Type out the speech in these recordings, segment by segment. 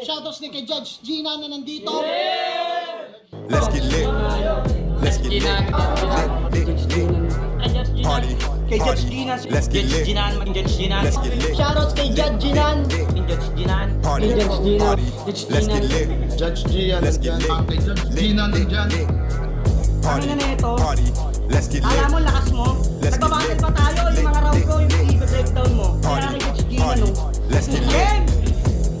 Shoutouts din kay Judge Gina na nandito. Let's get lit. Let's get lit. Lit, lit, lit. Party. Kay Judge. Ginan. Let's get lit. Ginan, maging Judge Ginan. Let's get lit. Shoutouts kay Judge Ginan. Maging Judge Ginan. Party. Judge Gina. Let's get Gina. lit. Judge Gian Let's get lit. Kay Judge Lit, Gina lit, lit. Party. Ano na ito? Party. Let's get Alam mo, lit. lakas mo. Lit. pa tayo. Yung mga round ko, yung i-breakdown mo. Kaya Party. kay Judge Ginan, Party. Let's get lit.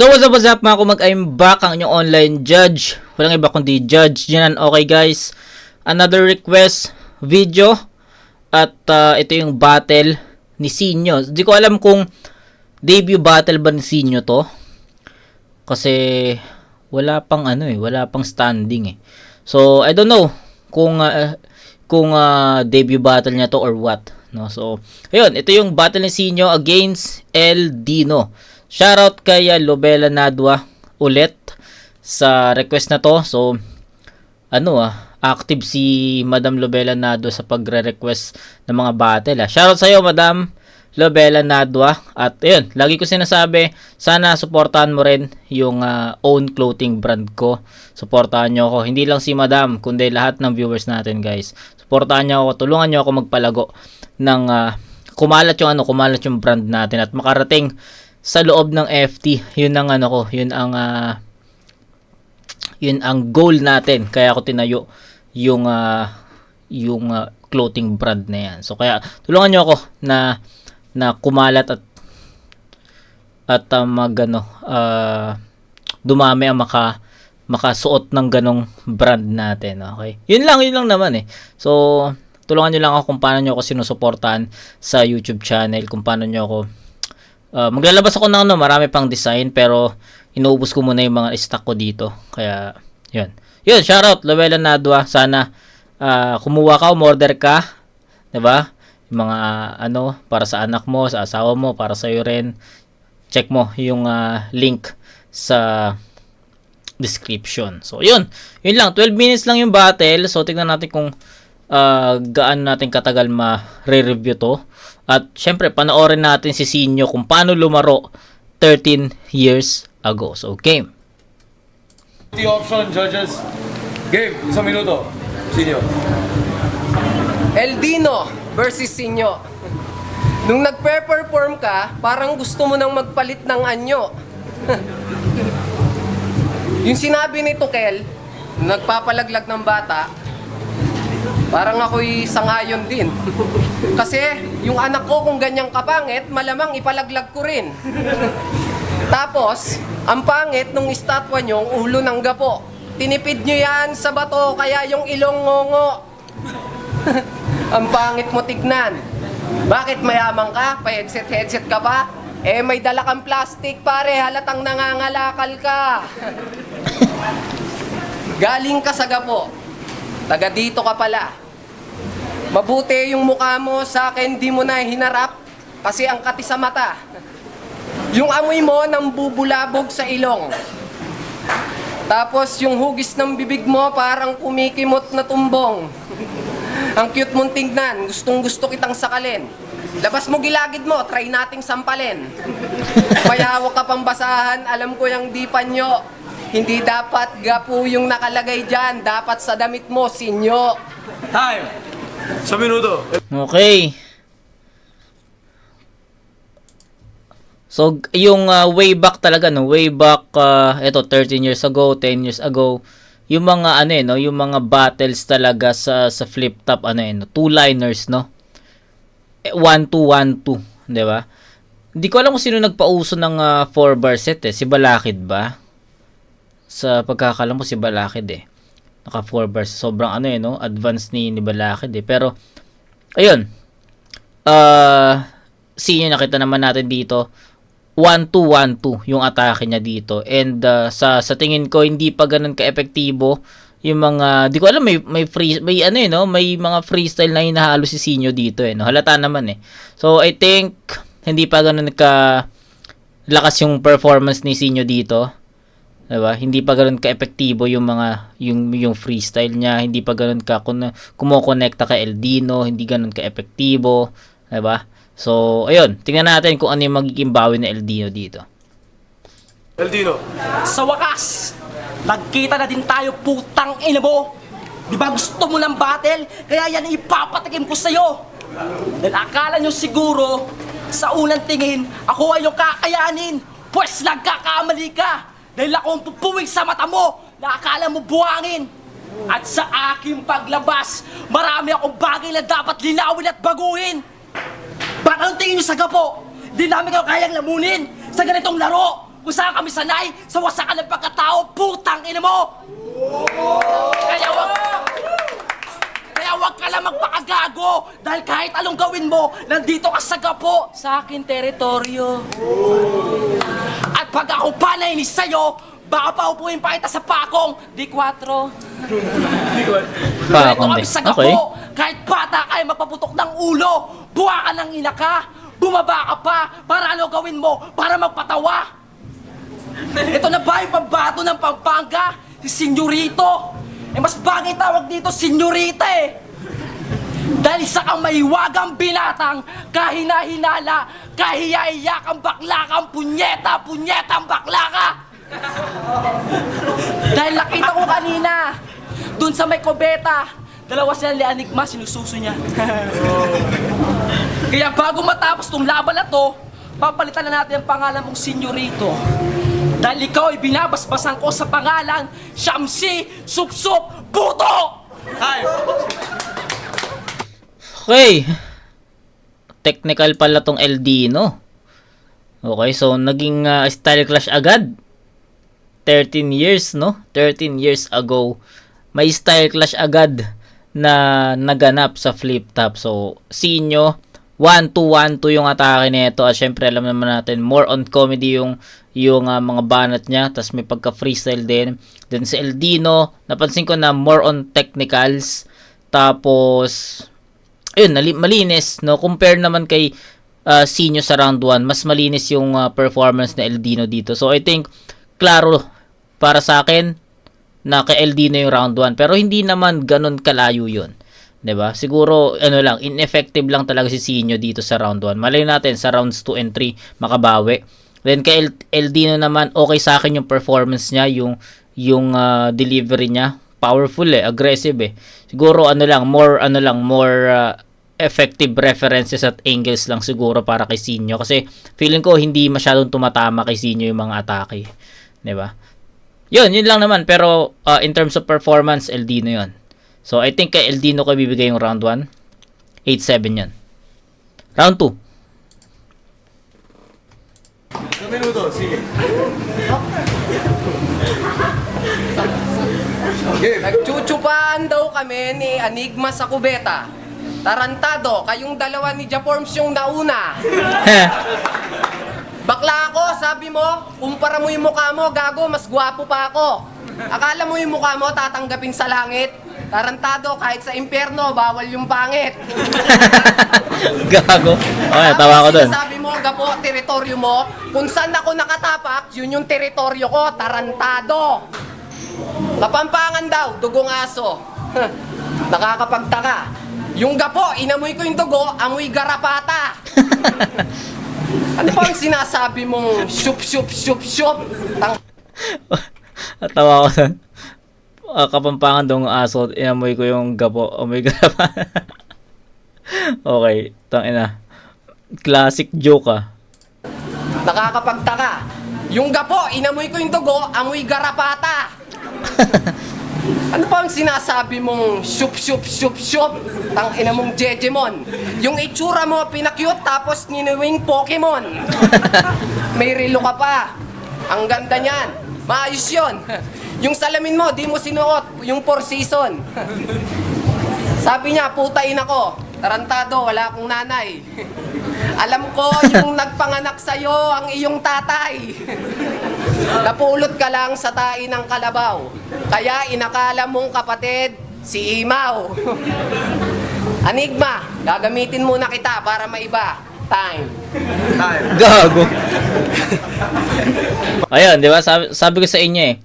So what's up, what's up mga kumag, I'm back ang inyong online judge. Walang iba kundi judge. Yan, okay guys. Another request video. At uh, ito yung battle ni Sinyo. Hindi ko alam kung debut battle ba ni Sinyo to. Kasi wala pang ano eh, wala pang standing eh. So I don't know kung uh, kung uh, debut battle niya to or what. No? So, ayun, ito yung battle ni Sinyo against El Dino. Shoutout kay uh, Lobela Nadwa ulit sa request na to. So, ano ah, active si Madam Lobela Nadwa sa pagre-request ng mga battle ah. Shoutout sa iyo, Madam Lobela Nadwa. At ayun, lagi ko sinasabi, sana suportahan mo rin yung ah, own clothing brand ko. Suportahan nyo ako. Hindi lang si Madam, kundi lahat ng viewers natin, guys. Suportahan nyo ako, tulungan nyo ako magpalago ng ah, kumalat yung ano, kumalat yung brand natin at makarating sa loob ng FT. Yun ang ano ko, yun ang ah, yun ang goal natin. Kaya ako tinayo yung ah, yung ah, clothing brand na yan. So kaya tulungan niyo ako na na kumalat at at uh, mag ano, ah, dumami ang maka makasuot ng ganong brand natin. Okay? Yun lang, yun lang naman eh. So, tulungan nyo lang ako kung paano nyo ako sinusuportahan sa YouTube channel, kung paano nyo ako Uh, maglalabas ako ng ano, marami pang design pero inuubos ko muna yung mga stock ko dito. Kaya, yun. Yun, shoutout, Lovela Nadwa. Sana uh, kumuha ka, umorder ka. ba? Yung mga ano, para sa anak mo, sa asawa mo, para sa iyo rin. Check mo yung uh, link sa description. So, yun. Yun lang. 12 minutes lang yung battle. So, tignan natin kung uh, gaano natin katagal ma-review to. At syempre, panoorin natin si Sinyo kung paano lumaro 13 years ago. So, game. The option, judges. Game, isang minuto. Senior. Eldino versus Sinyo. Nung nagpe-perform ka, parang gusto mo nang magpalit ng anyo. yung sinabi ni Tukel, nagpapalaglag ng bata, parang ako'y sangayon din. Kasi yung anak ko kung ganyang kapangit, malamang ipalaglag ko rin. Tapos, ang pangit nung estatwa nyo, ang ulo ng gapo. Tinipid nyo yan sa bato, kaya yung ilong ngongo. ang pangit mo tignan. Bakit mayaman ka? Pa-headset-headset ka pa? Eh, may dala kang plastic, pare. Halatang nangangalakal ka. Galing ka sa gapo. Taga dito ka pala. Mabuti yung mukha mo sa akin, di mo na hinarap kasi ang kati sa mata. Yung amoy mo nang bubulabog sa ilong. Tapos yung hugis ng bibig mo parang kumikimot na tumbong. ang cute mong tingnan, gustong gusto kitang sakalin. Labas mo gilagid mo, try nating sampalin. Mayawak ka pang basahan, alam ko yung di panyo. Hindi dapat gapo yung nakalagay dyan, dapat sa damit mo, sinyo. Time! Isang minuto. Okay. So, yung uh, way back talaga, no? Way back, uh, ito, 13 years ago, 10 years ago, yung mga, ano eh, no? Yung mga battles talaga sa, sa flip top, ano eh, no? Two-liners, no? 1-2-1-2, di ba? Hindi ko alam kung sino nagpauso ng 4 bar set eh. Si Balakid ba? Sa pagkakalam ko si Balakid eh. Naka 4 bars. Sobrang ano eh, no? Advanced ni, ni Balakid eh. Pero, ayun. Uh, sino nakita naman natin dito. 1-2-1-2 yung atake niya dito. And uh, sa sa tingin ko hindi pa ganun ka-epektibo yung mga di ko alam may may free may ano eh no, may mga freestyle na hinahalo si Sinyo dito eh no. Halata naman eh. So I think hindi pa ganun ka lakas yung performance ni Sinyo dito. 'Di ba? Hindi pa ganoon ka-epektibo yung mga yung yung freestyle niya, hindi pa ganoon ka kun kumokonekta kay Eldino, hindi ganoon ka-epektibo, 'di ba? So, ayun, tingnan natin kung ano yung magiging bawi ni Eldino dito. Eldino. Sa wakas, nagkita na din tayo putang ina mo. Di ba gusto mo ng battle? Kaya yan ipapatikim ko sa'yo. Dahil akala nyo siguro, sa unang tingin, ako ay yung kakayanin. Pwes nagkakamali ka. Dahil ako ang pupuwing sa mata mo na akala mo buwangin. At sa aking paglabas, marami akong bagay na dapat linawin at baguhin. Ba't anong tingin nyo sa gapo? Di namin kayo kayang lamunin sa ganitong laro. Kung saan kami sanay, sa wasakan ng pagkatao, putang ina mo! Kaya wag... Kaya wag ka lang magpakagago dahil kahit anong gawin mo, nandito ka sa gapo sa akin teritoryo. Pag ako pa nainis sa'yo, baka pa upuin pa kita sa pakong D4. Pa, Ganito kami sa gapo. Okay. Kahit bata ka ay magpaputok ng ulo, buwa ka ng ina ka, bumaba ka pa, para ano gawin mo, para magpatawa. Ito na ba yung pambato ng Pampanga? Si Senyorito. Eh mas bagay tawag dito, Senyorita eh. Dahil isa kang maiwagang binatang, kahina-hinala, kahiya-iyakang bakla kang punyeta, punyetang bakla ka. Dahil nakita ko kanina, dun sa may kubeta, dalawa sila ni Anigma, sinususo niya. Kaya bago matapos tong laban na to, papalitan na natin ang pangalan mong Senyorito. Dahil ikaw ay binabasbasan ko sa pangalan, Shamsi Supsup Buto! Time. Okay. Technical pala tong Eldino. Okay, so naging uh, style clash agad. 13 years, no? 13 years ago. May style clash agad na naganap sa flip top. So, Sinyo, 1-2-1-2 yung atake nito. At syempre, alam naman natin, more on comedy yung yung uh, mga banat niya. Tapos may pagka-freestyle din. Then si Eldino, napansin ko na more on technicals. Tapos, ayun, malinis, no? Compare naman kay uh, Sinyo sa round 1, mas malinis yung uh, performance ni Eldino dito. So, I think, klaro para sa akin na kay Eldino yung round 1. Pero hindi naman ganun kalayo yun. 'Di ba? Siguro ano lang, ineffective lang talaga si Sinyo dito sa round 1. Malay natin sa rounds 2 and 3 makabawi. Then kay El- Eldino naman okay sa akin yung performance niya, yung yung ah, delivery niya, powerful eh, aggressive eh. Siguro ano lang, more ano lang, more ah, effective references at angles lang siguro para kay Sinyo kasi feeling ko hindi masyadong tumatama kay Sinyo yung mga atake. 'Di ba? Yun, yun lang naman. Pero uh, in terms of performance, Eldino yun. So, I think kay Eldino ko bibigay yung round 1. 8-7 yun. Round 2. Sa minuto, sige. Game. Nagchuchupaan daw kami ni Anigma sa kubeta. Tarantado, kayong dalawa ni Japorms yung nauna. Bakla ako, sabi mo, kumpara mo yung mukha mo, gago, mas gwapo pa ako. Akala mo yung mukha mo tatanggapin sa langit? Tarantado, kahit sa impyerno, bawal yung pangit. Gago. Okay, tawa ko dun. Sabi mo, gapo, teritoryo mo, kung saan ako nakatapak, yun yung teritoryo ko, tarantado. Kapampangan daw, dugong aso. Nakakapagtaka. Yung gapo, inamoy ko yung dugo, amoy garapata. ano pa ang sinasabi mong shup shup shup shup? Tang Tawa ko dun. Uh, kapampangan daw ng aso, inamoy ko yung gapo. My God. okay, tangina. Classic joke ah. nakakapagtaka. Yung gapo, inamoy ko yung dugo, amoy garapata. ano pa ang sinasabi mong shup shup shup shup? Tang ina mong Jejemon. Yung itsura mo pinakyut tapos ninuwing Pokemon. May relo ka pa. Ang ganda niyan. Maayos yun. Yung salamin mo, di mo sinuot. Yung four season. Sabi niya, putain ako. Tarantado, wala akong nanay. Alam ko yung nagpanganak sa'yo ang iyong tatay. Napulot ka lang sa tain ng kalabaw. Kaya inakala mong kapatid, si Imaw. Anigma, gagamitin muna kita para maiba. Time. Time. Gago. Ayun, di ba? Sabi, sabi ko sa inyo eh.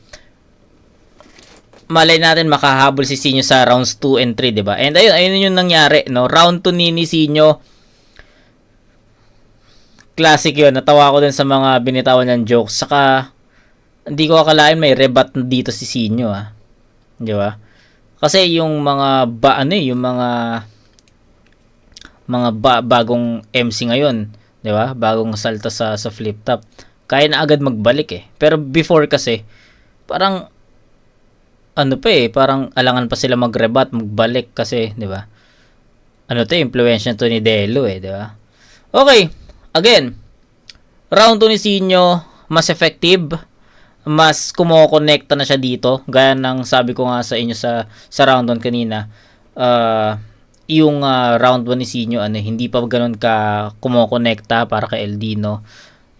Malay natin makahabol si Sinyo sa rounds 2 and 3, di ba? And ayun, ayun yung nangyari, no? Round 2 ni, ni Sinyo. Classic yun. Natawa ko din sa mga binitawan niyang jokes. Saka, hindi ko akalain may rebat dito si Sinyo, ah. Di ba? Kasi yung mga ba, ano eh, yung mga mga ba- bagong MC ngayon, 'di ba? Bagong salta sa sa flip top. Kaya na agad magbalik eh. Pero before kasi parang ano pa eh, parang alangan pa sila magrebat, magbalik kasi, 'di ba? Ano 'to, influence to ni Delo eh, 'di ba? Okay. Again, round 2 ni Sinyo, mas effective, mas kumokonekta na siya dito, gaya ng sabi ko nga sa inyo sa sa round 1 kanina. Uh, yung ah, round 1 ni Sinyo ano hindi pa ganoon ka kumokonekta para kay Eldino.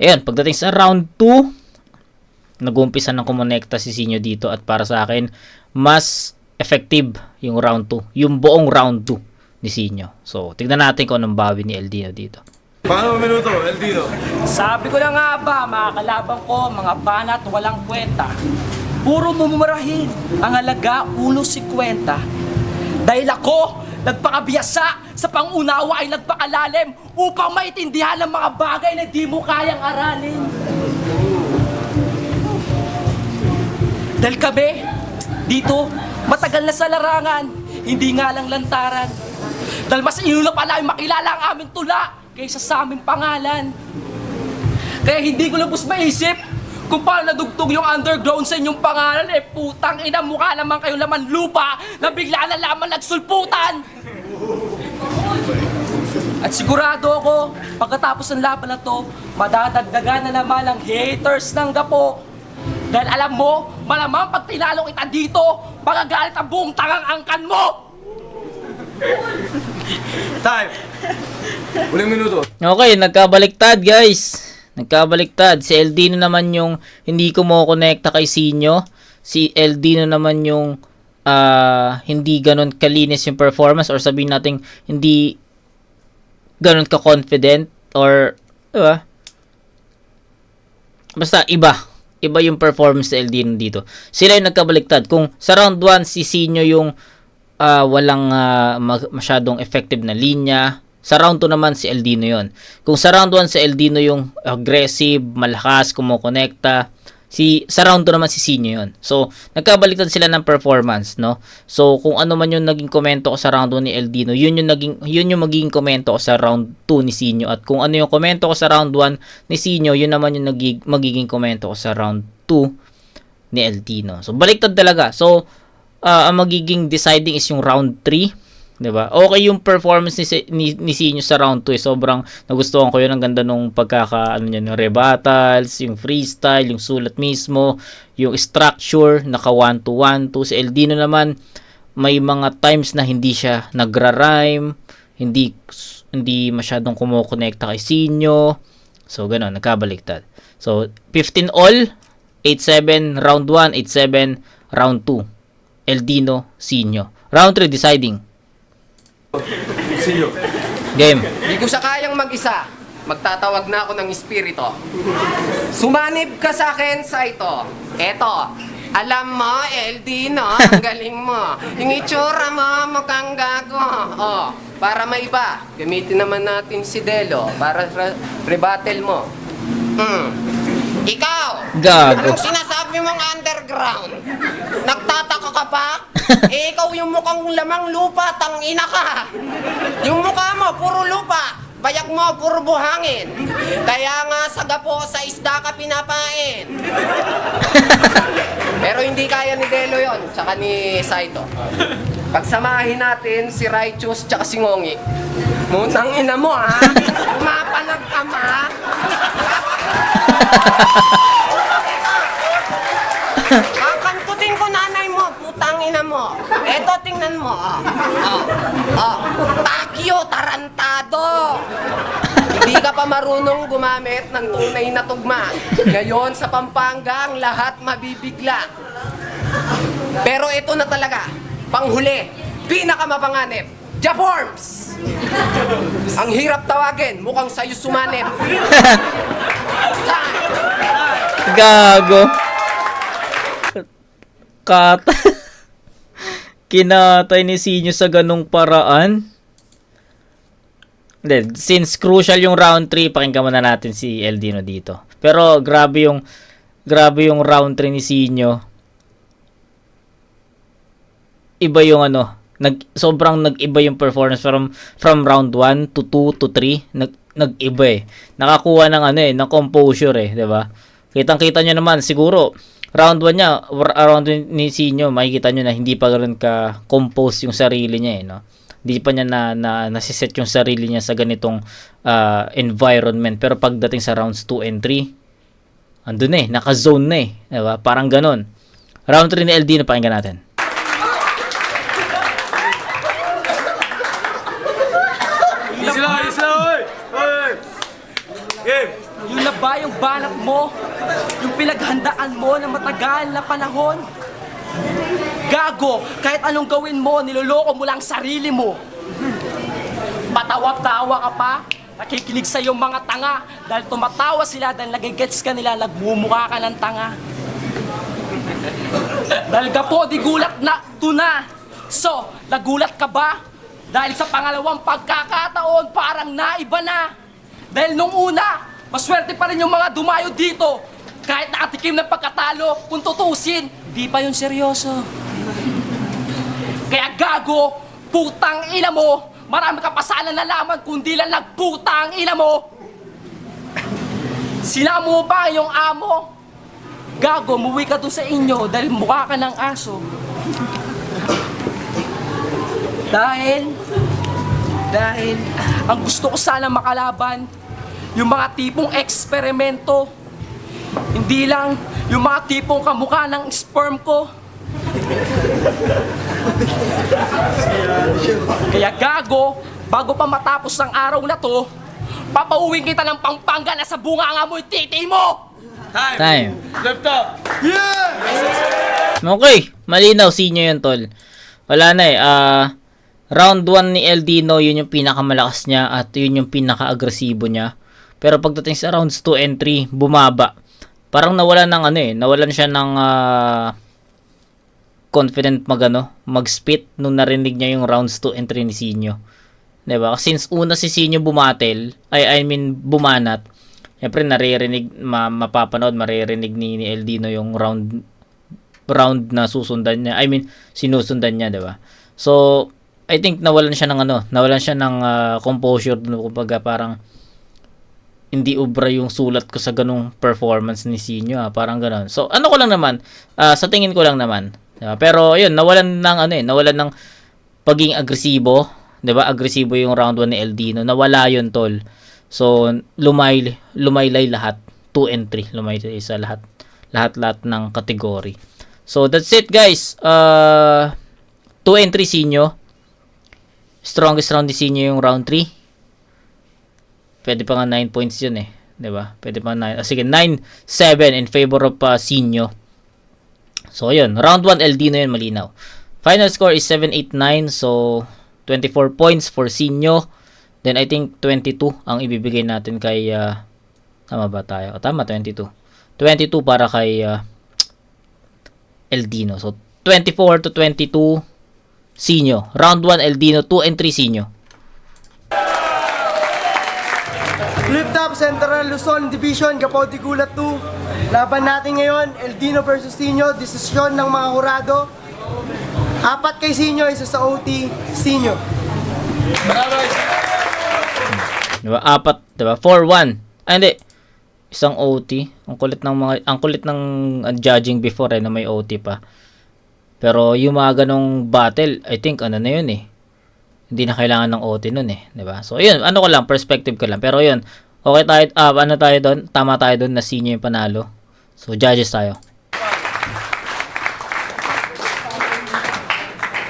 Ayun, pagdating sa round 2, nag-uumpisa ng kumonekta si Sinyo dito at para sa akin mas effective yung round 2, yung buong round 2 ni Sinyo. So, tignan natin kung anong bawi ni Eldino dito. Paano minuto, Eldino? Sabi ko na nga ba, mga kalaban ko, mga banat, walang kwenta. Puro mumurahin ang alaga ulo si kwenta. Dahil ako, nagpakabiyasa sa pangunawa ay nagpakalalim upang maintindihan ang mga bagay na di mo kayang aralin. Dahil kami, dito, matagal na sa larangan, hindi nga lang lantaran. Dahil mas inuna pa namin makilala ang aming tula kaysa sa aming pangalan. Kaya hindi ko lubos maisip kung paano nadugtog yung underground sa inyong pangalan eh putang ina mukha naman kayo laman lupa na bigla na lamang nagsulputan. At sigurado ako, pagkatapos ng laban na to, madadagdagan na naman ang haters ng gapo. Dahil alam mo, malamang pag tinalo kita dito, magagalit ang buong tangang angkan mo! Time. Uling minuto. Okay, nagkabaliktad guys. Nagkabaliktad. Si Eldino naman yung hindi kumukonekta kay Sinyo. Si Eldino naman yung ah, hindi ganun kalinis yung performance or sabihin natin hindi ganun ka-confident or diba? Basta iba. Iba yung performance ni Eldino dito. Sila yung nagkabaliktad. Kung sa round 1 si Sinyo yung ah, walang mag- masyadong effective na linya. Sa round 2 naman si Eldino yon. Kung sa round 1 si Eldino yung aggressive, malakas, kumukonekta. Si, sa round 2 naman si Sinyo yon. So, nagkabaliktad sila ng performance, no? So, kung ano man yung naging komento ko sa round 1 ni Eldino, yun yung, naging, yun yung magiging komento ko sa round 2 ni Sinyo. At kung ano yung komento ko sa round 1 ni Sinyo, yun naman yung nagig, magiging komento ko sa round 2 ni Eldino. So, baliktad talaga. So, ah, ang magiging deciding is yung round 3. 'Di ba? Okay yung performance ni, ni, ni Sinyo sa round 2 eh. Sobrang nagustuhan ko yun. Ang ganda nung pagkaka ano niya, yung rebuttals, yung freestyle, yung sulat mismo, yung structure, naka 1 to 1 to. Si Eldino naman may mga times na hindi siya nagra-rhyme, hindi hindi masyadong kumukonekta kay Sinyo. So gano'n, nagkabaliktad. So 15 all, 8-7 round 1, 8-7 round 2. Eldino, Sinyo. Round 3 deciding. Sinyo. Game. Hindi ko siya kayang mag-isa. Magtatawag na ako ng espirito. Sumanib ka sa akin sa ito. Eto. Alam mo, LD, no? Ang galing mo. Yung itsura mo, mukhang gago. Oh, para maiba, gamitin naman natin si Delo para re- rebuttal mo. Hmm. Ikaw! Gago. Anong sinasabi mong underground? Nagtataka ka pa? eh, ikaw yung mukhang lamang lupa, tangina ka. Yung mukha mo, puro lupa. Bayag mo, puro buhangin. Kaya nga sa gapo, sa isda ka pinapain. Pero hindi kaya ni Delo yon, tsaka ni Saito. Pagsamahin natin si Righteous tsaka si Ngongi. Mutang ina mo ha. Mapalag ka ma. Kakantutin ko nanay mo, putang ina mo. Eto, tingnan mo. Oh. Oh. Oh. Tarantado. Hindi ka pa marunong gumamit ng tunay na tugma. Ngayon sa Pampanga, ang lahat mabibigla. Pero ito na talaga, panghuli, pinakamapanganib, Japorms! Ang hirap tawagin, mukhang sa'yo sumanib. Time! Gago. Kat. Kinatay ni Sinyo sa ganong paraan. Hindi, since crucial yung round 3, pakinggan muna natin si Eldino dito. Pero grabe yung grabe yung round 3 ni Sinyo. Iba yung ano, nag sobrang nag-iba yung performance from from round 1 to 2 to 3, nag nag-iba eh. Nakakuha ng ano eh, ng composure eh, 'di ba? Kitang-kita nyo naman siguro round 1 niya, or- round one ni Sinyo, makikita nyo na hindi pa ganoon ka compose yung sarili niya eh, no? Hindi pa niya na, na nasiset yung sarili niya sa ganitong ah, environment. Pero pagdating sa rounds 2 and 3, andun eh, naka-zone na eh. Diba? Parang ganon. Round 3 ni LD na pakinggan natin. Yung banat mo? Yung pinaghandaan mo na matagal na panahon? Gago, kahit anong gawin mo, niloloko mo lang sarili mo. Patawa-tawa ka pa, nakikinig sa yung mga tanga dahil tumatawa sila dahil nagigets ka nila, nagmumukha ka ng tanga. dahil ka po, di gulat na tuna. So, nagulat ka ba? Dahil sa pangalawang pagkakataon, parang naiba na. Dahil nung una, maswerte pa rin yung mga dumayo dito. Kahit nakatikim ng pagkatalo, kung tutusin, di pa yun seryoso. Kaya gago, putang ina mo, marami ka pa sana nalaman kundi lang nagputang ina mo. Sinamo ba yung amo? Gago, muwi ka doon sa inyo dahil mukha ka ng aso. dahil, dahil, ang gusto ko sana makalaban, yung mga tipong eksperimento, hindi lang yung mga tipong kamukha ng sperm ko. Kaya gago, bago pa matapos ang araw na to, papauwing kita ng Pampanga na sa bunga nga mo yung titi mo! Time! Time. Left up! Okay, malinaw sinyo yun tol. Wala na eh. ah round 1 ni Eldino, yun yung pinakamalakas niya at yun yung pinaka-agresibo niya. Pero pagdating sa rounds 2 and 3, bumaba. Parang nawalan ng ano eh, nawalan siya ng ah, confident magano, mag-spit nung narinig niya yung rounds 2 and 3 ni Sinyo. 'Di ba? Since una si Sinyo bumatel, ay I mean bumanat. Siyempre naririnig ma, mapapanood, maririnig ni, ni Eldino yung round round na susundan niya. I mean, sinusundan niya, 'di ba? So, I think nawalan siya ng ano, nawalan siya ng ah, composure, no, kumbaga parang hindi ubra yung sulat ko sa ganung performance ni Sinyo, ah, parang ganoon. So, ano ko lang naman, ah, sa tingin ko lang naman. 'di ba? Pero, yun, nawalan ng ano eh, nawalan ng pagiging agresibo, 'di ba? Agresibo yung round 1 ni Eldino. Nawala yun, tol. So, lumay lumaylay lahat. 2 and 3, lumaylay sa lahat lahat-lahat ng kategory. So, that's it, guys. Uh, 2 and 3 Sinyo. Strongest round ni Sinyo yung round 3. Pwede pa nga 9 points yun eh. 'Di ba? Pwede pa 9. Ah, sige, 9-7 in favor of uh, Sinyo. So, yun. Round 1, Eldino yun, malinaw. Final score is 7-8-9. So, 24 points for Sinyo. Then, I think 22 ang ibibigay natin kay... Uh, tama ba tayo? O, tama, 22. 22 para kay uh, Eldino. So, 24 to 22 Sinyo. Round 1, Eldino. 2 and 3, Sinyo. Top Central Luzon Division, Capoti Gulat 2. Laban natin ngayon, Eldino versus Sinyo. Desisyon ng mga hurado. Apat kay Sinyo, isa sa OT, Sinyo. Diba? Apat, diba? 4-1. Ah, hindi. Isang OT. Ang kulit ng mga ang kulit ng uh, judging before eh na may OT pa. Pero yung mga ganong battle, I think ano na yun eh. Hindi na kailangan ng OT nun eh, 'di ba? So, yun, ano ko lang, perspective ko lang. Pero yun, okay tayo, ah, ano tayo doon? Tama tayo doon na senior yung panalo. So, judges tayo.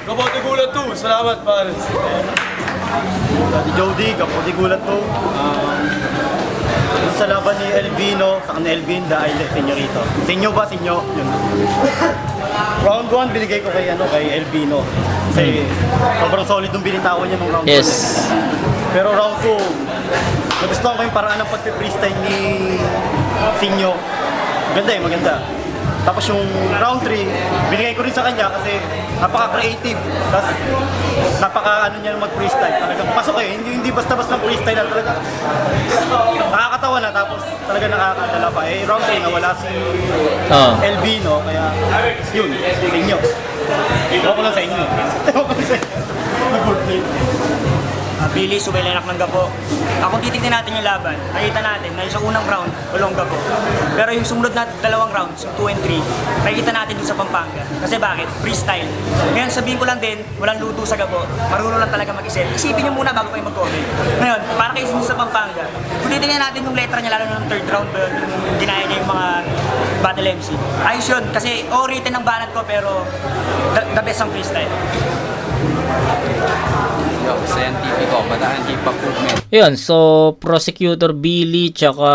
Kapote Gulat 2, salamat pare. Daddy Jody, Kaputi Gulat to. Um, sa laban ni Elvino, sa ni Elvin dahil senyorito. Senyo ba? Senyo? Yun. Round 1, binigay ko kay, ano, kay Elvino. Kasi sobrang solid nung binitawan niya nung round 1. Yes. Pero round 2, nagustuhan ko yung paraan ng pagpe-freestyle ni Sinyo. Maganda eh, maganda. Tapos yung round 3, binigay ko rin sa kanya kasi napaka-creative. Tapos napaka ano niya mag-freestyle. Talagang pasok eh. Hindi, hindi basta-basta freestyle lang talaga. Nakakatawa na tapos talaga nakakadala pa. Eh round 3 nawala si Oo. Elvino kaya yun, Sinyo. Ewan ko lang sa inyo. Ewan ko lang sa inyo. Good. Uh, Billy, Subelenak ng Gapo. Uh, kung titignan natin yung laban, nakita natin na yung sa unang round, walong Gapo. Pero yung sumunod na dalawang rounds, yung 2 and 3, nakikita natin dun sa Pampanga. Kasi bakit? Freestyle. Ngayon sabihin ko lang din, walang luto sa Gapo. Marunong lang talaga mag-isip. Isipin nyo muna bago kayo mag-comment. Ngayon, para kayo sa Pampanga, kung titignan natin yung letra niya, lalo na yung third round yung ginaya niya yung mga battle MC. Ayos yun, kasi o written ng banat ko, pero the, the best ang freestyle. Yo, scientific ko, bataan hip hop movement. Yun, so Prosecutor Billy tsaka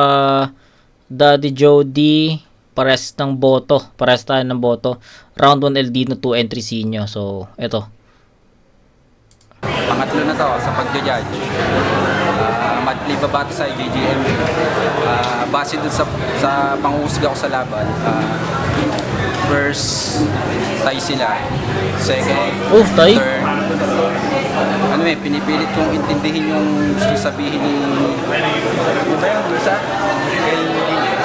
Daddy Jody pares ng boto. Pares tayo ng boto. Round 1 Eldino 2 entry sinyo. So, eto. Pangatlo na to sa pagja-judge. Uh, monthly pa ba ito sa JGM? Ah, base dun sa, sa panghusga ko sa laban. ah, first, tie sila. Second, Oh, tie? third. Ano eh, pinipilit kong intindihin yung gusto sabihin ni... Ano ba yung isa?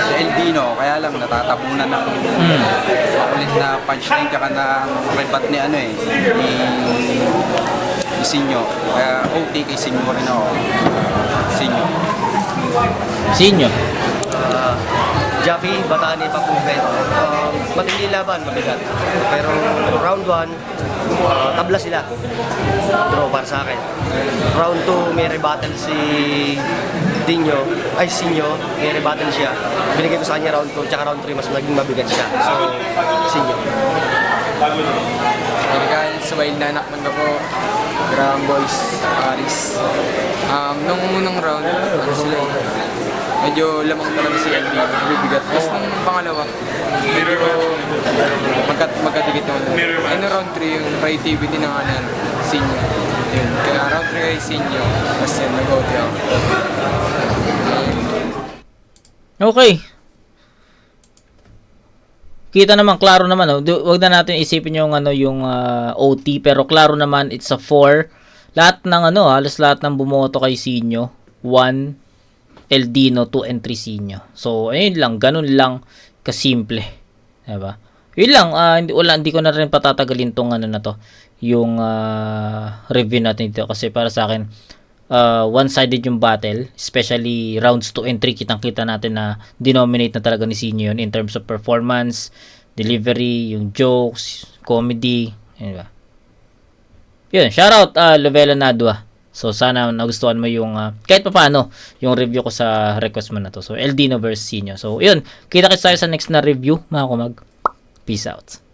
Si Eldino, kaya lang natatabunan ng makulit na punchline tsaka ng rebat ni ano eh, ni, ni Sinyo. Kaya OT kay Sinyo rin ako. Sinyo. Sinyo. Jaffy, Bataan ni Papuvet. Uh, matindi laban, mabigat. Pero round 1, tabla sila. Draw para sa akin. Round 2, may rebuttal si Dinyo, ay Sinyo, may rebuttal siya. Binigay ko sa kanya round 2, tsaka round 3, mas naging mabigat siya. So, Sinyo. Dahil sa wild na anak man po, Graham Boys, Paris. Um, nung unang round, ano sila eh, medyo lamang talaga si LB, bibigat. Tapos nung pangalawa, medyo magkat magkadikit naman. Ay, no round 3, yung creativity ng ano, Sinyo. Yun. Kaya round 3 kay Sinyo, tapos yun, nag-OT ako. Okay. Kita naman, klaro naman. Oh. Wag na natin isipin yung ano yung ah, OT pero klaro naman it's a 4. Lahat ng ano, halos lahat ng bumoto kay Sinyo, 1 Eldino, 2 and 3 Sinyo. So, ayun lang, ganun lang kasimple. 'Di ba? Yun lang, ah, hindi, wala, hindi ko na rin patatagalin tong ano na to, yung ah, review natin dito kasi para sa akin uh, one-sided yung battle, especially rounds 2 and 3, kitang-kita natin na denominate na talaga ni Sinyo yun in terms of performance, delivery, yung jokes, comedy, yun ba? Yun, shoutout uh, Lovela Nadua. So, sana nagustuhan mo yung, uh, kahit pa paano, yung review ko sa request mo na to. So, Eldino versus Sinyo. So, yun, kita-kits tayo sa next na review, mga kumag. Peace out.